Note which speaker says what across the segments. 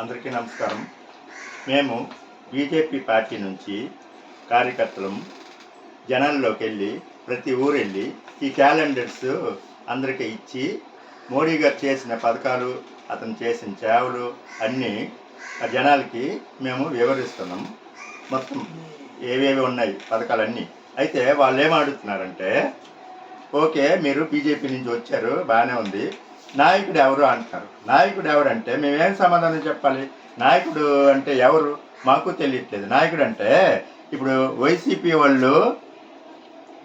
Speaker 1: అందరికీ నమస్కారం. మేము బీజేపీ పార్టీ నుంచి కార్యకర్తలం జనాల్లోకి వెళ్ళి ప్రతి ఊరెళ్ళి ఈ క్యాలెండర్స్ అందరికీ ఇచ్చి మోడీ గారు చేసిన పథకాలు అతను చేసిన సేవలు అన్నీ ఆ జనాలకి మేము వివరిస్తున్నాం. మొత్తం ఏవేవి ఉన్నాయి పథకాలన్నీ. అయితే వాళ్ళు ఏం అడుగుతున్నారంటే ఓకే మీరు బీజేపీ నుంచి వచ్చారు బాగానే ఉంది. నాయకుడు ఎవరు అంటారు? నాయకుడు ఎవరు అంటే మేమేం సమాధానం చెప్పాలి? నాయకుడు అంటే ఎవరు? మాకు తెలియట్లేదు. నాయకుడు అంటే ఇప్పుడు వైసీపీ వాళ్ళు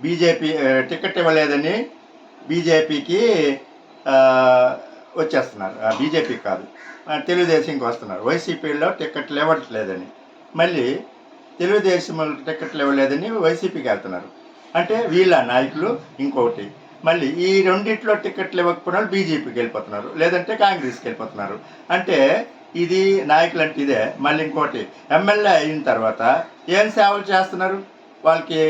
Speaker 1: బీజేపీ టికెట్ ఇవ్వలేదని బీజేపీకి వచ్చేస్తున్నారు. బీజేపీ కాదు. తెలుగుదేశంకి వస్తున్నారు. వైసీపీలో టికెట్లు ఇవ్వట్లేదని. మళ్ళీ తెలుగుదేశం టికెట్లు ఇవ్వలేదని వైసీపీకి వెళ్తున్నారు. అంటే వీళ్ళ నాయకులు ఇంకొకటి మళ్ళీ ఈ రెండిట్లో టికెట్లు ఇవ్వకపోయిన వాళ్ళు బీజేపీకి వెళ్ళిపోతున్నారు లేదంటే కాంగ్రెస్కి వెళ్ళిపోతున్నారు. అంటే ఇది నాయకులు అంటే ఇదే. మళ్ళీ ఇంకోటి ఎమ్మెల్యే అయిన తర్వాత ఏం సేవలు చేస్తున్నారు? వాళ్ళకి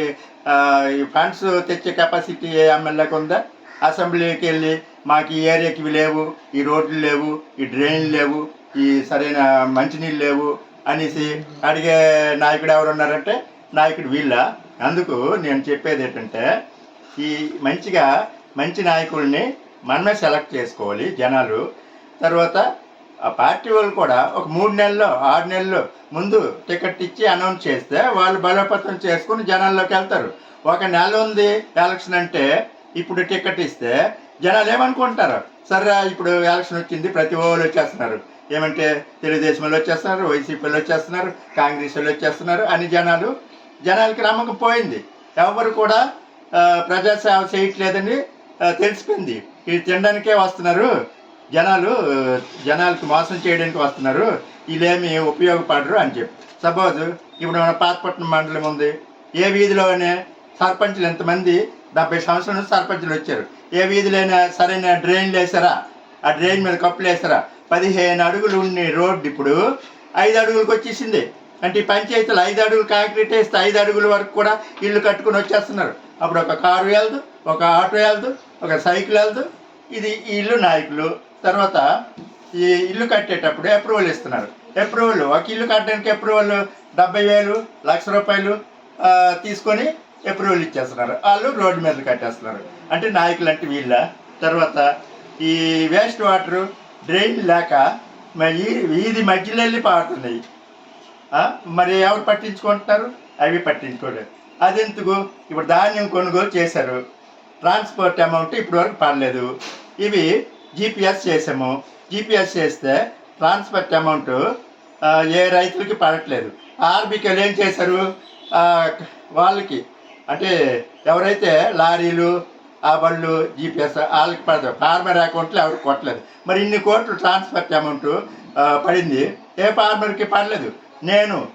Speaker 1: ఈ ఫండ్స్ తెచ్చే కెపాసిటీ ఏ ఎమ్మెల్యేకి ఉందా? అసెంబ్లీకి వెళ్ళి మాకు ఈ ఏరియాకి ఇవి లేవు ఈ రోడ్లు లేవు ఈ డ్రైన్లు లేవు ఈ సరైన మంచినీళ్ళు లేవు అనేసి అడిగే నాయకుడు ఎవరు ఉన్నారంటే నాయకుడు వీళ్ళ. అందుకు నేను చెప్పేది ఏంటంటే ఈ మంచిగా మంచి నాయకుల్ని మనమే సెలెక్ట్ చేసుకోవాలి జనాలు. తర్వాత ఆ పార్టీ వాళ్ళు కూడా ఒక మూడు నెలల్లో ఆరు నెలల్లో ముందు టికెట్ ఇచ్చి అనౌన్స్ చేస్తే వాళ్ళు బలోపేతం చేసుకుని జనాల్లోకి వెళ్తారు. ఒక నెల ఉంది ఎలక్షన్ అంటే ఇప్పుడు టికెట్ ఇస్తే జనాలు ఏమనుకుంటారు? సరే ఇప్పుడు ఎలక్షన్ వచ్చింది ప్రతి ఓళ్ళు వచ్చేస్తున్నారు. ఏమంటే తెలుగుదేశం వాళ్ళు వచ్చేస్తున్నారు వైసీపీలో వచ్చేస్తున్నారు కాంగ్రెస్ వాళ్ళు వచ్చేస్తున్నారు అని జనాలు. జనాలకి నమ్మకం పోయింది. ఎవరు కూడా ప్రజాసేవ చేయట్లేదని తెలిసిపోయింది. ఇది తినడానికే వస్తున్నారు. జనాలు జనాలకు జనాలకి మోసం చేయడానికి వస్తున్నారు. వీళ్ళేమి ఉపయోగపడరు అని చెప్పి. సపోజ్ ఇప్పుడు మన పాతపట్నం మండలం ఉంది. ఏ వీధిలోనే సర్పంచులు ఎంతమంది? డెబ్బై సంవత్సరాల నుంచి సర్పంచులు వచ్చారు. ఏ వీధిలోనే సరైన డ్రైన్లు వేసారా? ఆ డ్రైన్ మీద కప్పులు వేసారా? పదిహేను అడుగులు ఉండే రోడ్డు ఇప్పుడు. ఐదు అడుగులకు వచ్చేసింది. అంటే ఈ పంచాయతీలు ఐదు అడుగులు కాంక్రీట్ వేస్తే ఐదు అడుగుల వరకు కూడా ఇల్లు కట్టుకుని వచ్చేస్తున్నారు. అప్పుడు ఒక కారు వెళ్దు ఒక ఆటో వెళ్దు ఒక సైకిల్ వెళ్దు. ఇది ఈ ఇల్లు నాయకులు. తర్వాత ఈ ఇల్లు కట్టేటప్పుడు అప్రూవల్ ఇస్తున్నారు. అప్రూవల్ ఒక ఇల్లు కట్టడానికి అప్రూవల్ డెబ్బై వేలు లక్ష రూపాయలు తీసుకొని అప్రూవల్ ఇచ్చేస్తున్నారు. వాళ్ళు రోడ్డు మీద కట్టేస్తున్నారు. అంటే నాయకులు అంటే వీళ్ళ. తర్వాత ఈ వేస్ట్ వాటర్ డ్రైన్ లేక ఈ వీధి మధ్యలో వెళ్ళి పారుతున్నాయి. మరి ఎవరు పట్టించుకుంటున్నారు? అవి పట్టించుకోలేదు. అదెందుకు? ఇప్పుడు ధాన్యం కొనుగోలు చేశారు. ట్రాన్స్పోర్ట్ అమౌంట్ ఇప్పటివరకు పడలేదు. ఇవి జీపీఎస్ చేసాము జీపీఎస్ చేస్తే ట్రాన్స్పోర్ట్ అమౌంట్ ఏ రైతులకి పడట్లేదు. ఆర్బికలు ఏం చేశారు? వాళ్ళకి అంటే ఎవరైతే లారీలు ఆ బళ్ళు జీపీఎస్ వాళ్ళకి పడతారు. ఫార్మర్ అకౌంట్లో ఎవరికి కొట్టలేదు. మరి ఇన్ని కోట్లు ట్రాన్స్పోర్ట్ అమౌంట్ పడింది. ఏ ఫార్మర్కి పడలేదు? నేను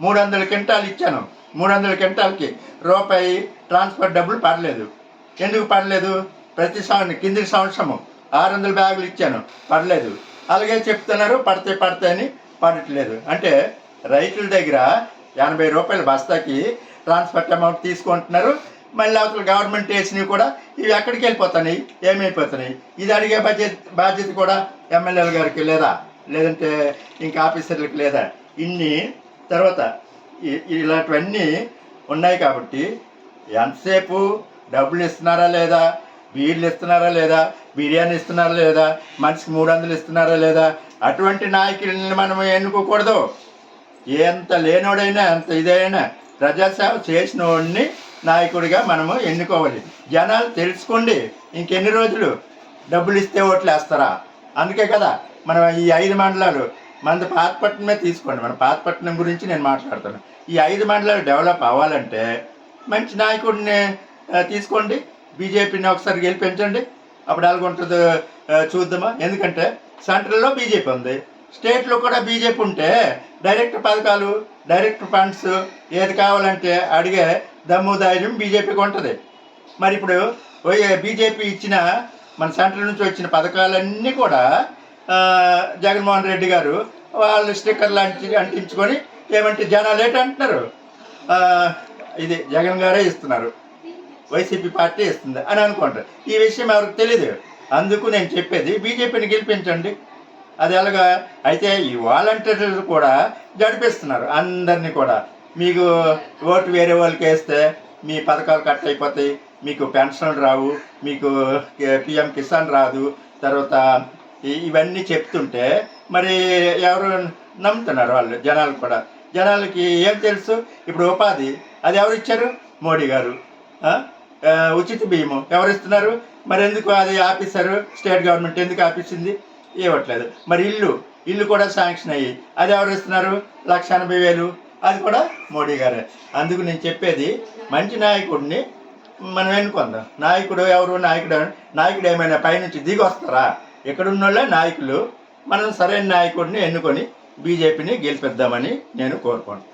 Speaker 1: మూడు వందల క్వింటాలు ఇచ్చాను. మూడు వందల క్వింటాల్కి రూపాయి ట్రాన్స్ఫర్ డబ్బులు పడలేదు. ఎందుకు పడలేదు? ప్రతి సంవత్సరం కింది సంవత్సరము ఆరు వందల బ్యాగులు ఇచ్చాను. పడలేదు. అలాగే చెప్తున్నారు పడితే పడతాయని పడట్లేదు. అంటే రైతుల దగ్గర ఎనభై రూపాయల బస్తాకి ట్రాన్స్ఫర్ అమౌంట్ తీసుకుంటున్నారు. మళ్ళీ అవతల గవర్నమెంట్ వేసినవి కూడా ఇవి ఎక్కడికి వెళ్ళిపోతున్నాయి? ఏమైపోతున్నాయి? ఇది అడిగే బాధ్యత బాధ్యత కూడా ఎమ్మెల్యేల గారికి లేదా? లేదంటే ఇంకా ఆఫీసర్లకు లేదా? ఇన్ని తర్వాత ఇలాంటివన్నీ ఉన్నాయి కాబట్టి ఎంతసేపు డబ్బులు ఇస్తున్నారా లేదా? బీర్లు ఇస్తున్నారా లేదా? బిర్యానీ ఇస్తున్నారా లేదా? మనిషికి మూడు వందలు ఇస్తున్నారా లేదా? అటువంటి నాయకుల్ని మనం ఎన్నుకోకూడదు. ఎంత లేనోడైనా ఎంత ఇదైనా ప్రజాసేవ చేసిన వాడిని నాయకుడిగా మనము ఎన్నుకోవాలి. జనాలు తెలుసుకోండి ఇంకెన్ని రోజులు డబ్బులు ఇస్తే ఓట్లు వేస్తారా అందుకే కదా మనం ఈ ఐదు మండలాలు మనది పాతపట్నమే తీసుకోండి. మన పాతపట్నం గురించి నేను మాట్లాడుతాను ఈ ఐదు మండలాలు డెవలప్ అవ్వాలంటే మంచి నాయకుడిని తీసుకోండి. బీజేపీని ఒకసారి గెలిపించండి. అప్పుడు ఎలాగుంటుందో చూద్దామా? ఎందుకంటే సెంట్రల్లో బీజేపీ ఉంది. స్టేట్లో కూడా బీజేపీ ఉంటే డైరెక్ట్ పథకాలు డైరెక్ట్ ఫండ్స్ ఏది కావాలంటే అడిగే దమ్ము ధైర్యం బీజేపీకి ఉంటుంది. మరి ఇప్పుడు బీజేపీ ఇచ్చిన మన సెంట్రల్ నుంచి వచ్చిన పథకాలన్నీ కూడా జగన్మోహన్ రెడ్డి గారు వాళ్ళు స్టిక్కర్లు అంటి అంటించుకొని ఏమంటే జనాలు ఏంటంటున్నారు అంటున్నారు ఇది జగన్ గారే ఇస్తున్నారు వైసీపీ పార్టీ ఇస్తుంది అని అనుకుంటారు ఈ విషయం ఎవరికి తెలియదు అందుకు నేను చెప్పేది బీజేపీని గెలిపించండి అది ఎలాగా అయితే ఈ వాలంటీర్లు కూడా జడిపిస్తున్నారు అందరినీ కూడా మీకు ఓటు వేరే వాళ్ళకి వేస్తే మీ పథకాలు కట్ అయిపోతాయి మీకు పెన్షన్లు రావు మీకు పిఎం కిసాన్ రాదు తర్వాత ఇవన్నీ చెప్తుంటే మరి ఎవరు నమ్ముతున్నారు వాళ్ళు జనాలు కూడా? జనాలకి ఏం తెలుసు? ఇప్పుడు ఉపాధి అది ఎవరు ఇచ్చారు? మోడీ గారు. ఉచిత బియ్యము ఎవరు ఇస్తున్నారు? మరి ఎందుకు అది ఆపిస్తారు స్టేట్ గవర్నమెంట్ ఎందుకు ఆపిస్తుంది ఇవ్వట్లేదు మరి ఇల్లు ఇల్లు కూడా శాంక్షన్ అయ్యి అది ఎవరు ఇస్తున్నారు? లక్ష ఎనభై వేలు. అది కూడా మోడీ గారే. అందుకు నేను చెప్పేది మంచి నాయకుడిని మనం ఎన్నుకుందాం. నాయకుడు ఎవరు? నాయకుడు నాయకుడు ఏమైనా పైనుంచి దిగి వస్తారా? ఇక్కడున్నోళ్ళే నాయకులు మనం సరైన నాయకుడిని ఎన్నుకొని బీజేపీని గెలిపిద్దామని నేను కోరుకుంటున్నాను.